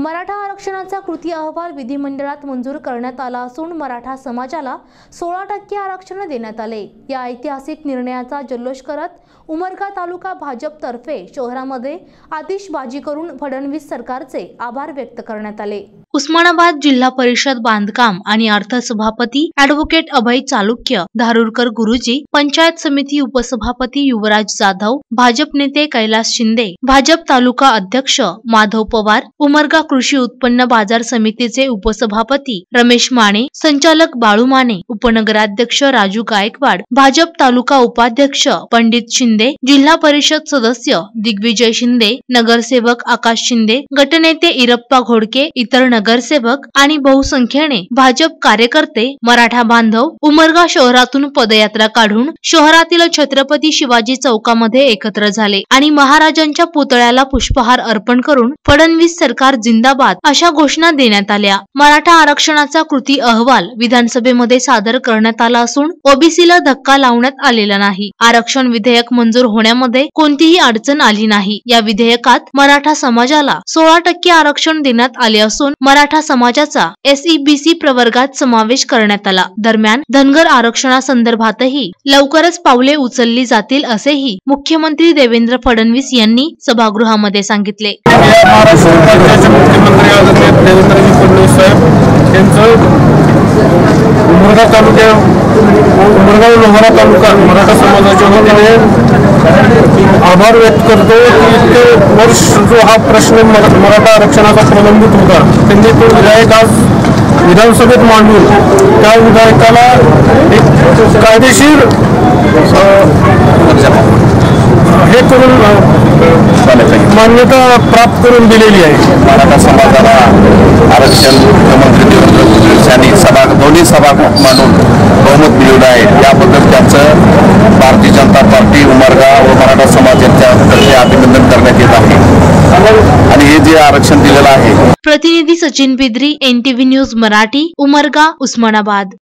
मराठा आरक्षणाचा कृती अहवाल विधिमंडळात मंजूर करण्यात आला असून मराठा समाजाला सोळा टक्के आरक्षण देण्यात आले. या ऐतिहासिक निर्णयाचा जल्लोष करत उमरगा तालुका भाजपतर्फे शहरामध्ये आतिषबाजी करून फडणवीस सरकारचे आभार व्यक्त करण्यात आले. उस्मानाबाद जिल्हा परिषद बांधकाम आणि अर्थ सभापती ऍडव्होकेट अभय चालुक्य धारुरकर गुरुजी पंचायत समिती उपसभापती युवराज जाधव भाजप नेते कैलास शिंदे भाजप तालुका अध्यक्ष माधव पवार उमरगा कृषी उत्पन्न बाजार समितीचे उपसभापती रमेश माने संचालक बाळू माने उपनगराध्यक्ष राजू गायकवाड भाजप तालुका उपाध्यक्ष पंडित शिंदे जिल्हा परिषद सदस्य दिग्विजय शिंदे नगरसेवक आकाश शिंदे गटनेते इरप्पा घोडके इतर नगरसेवक आणि बहुसंख्येने भाजप कार्यकर्ते मराठा बांधव उमरगा शहरातून पदयात्रा काढून शहरातील छत्रपती शिवाजी चौकामध्ये एकत्र झाले आणि महाराजांच्या पुतळ्याला पुष्पहार अर्पण करून फडणवीस सरकार जिंद जिंदाबाद अशा घोषणा देण्यात आल्या. मराठा आरक्षणाचा कृती अहवाल विधानसभेमध्ये सादर करण्यात आला असून ओबीसीला धक्का लावण्यात आलेला नाही. आरक्षण विधेयक मंजूर होण्यामध्ये कोणतीही अडचण आली नाही. या विधेयकात मराठा समाजाला सोळा टक्के आरक्षण देण्यात आले असून मराठा समाजाचा एसईबीसी प्रवर्गात समावेश करण्यात आला. दरम्यान धनगर आरक्षणासंदर्भातही लवकरच पावले उचलली जातील असेही मुख्यमंत्री देवेंद्र फडणवीस यांनी सभागृहामध्ये सांगितले. मुख्यमंत्री आदरणीय देवेंद्रजी फडणवीस साहेब यांचं उमरगा तालुक्या उमरगाव लोहारा तालुका मराठा समाजाच्या वतीने आभार व्यक्त करतो की इतके वर्ष जो हा प्रश्न मराठा आरक्षणाचा प्रलंबित होता त्यांनी तो विधायक आज विधानसभेत मांडून त्या विधायकाला एक कायदेशीर हे करून मान्यता प्राप्त करून दिलेली आहे. मराठा समाजाला आरक्षण मुख्यमंत्री देवेंद्र फडणवीस यांनी सभा दोन्ही सभागृहात मांडून बहुमत मिळवलं आहे. याबद्दल त्यांचं भारतीय जनता पार्टी उमरगा व मराठा समाज यांच्यातर्फे अभिनंदन करण्यात येत आहे. आणि हे जे आरक्षण दिलेलं आहे. प्रतिनिधी सचिन बिद्री एनटीव्ही न्यूज मराठी उमरगा उस्मानाबाद.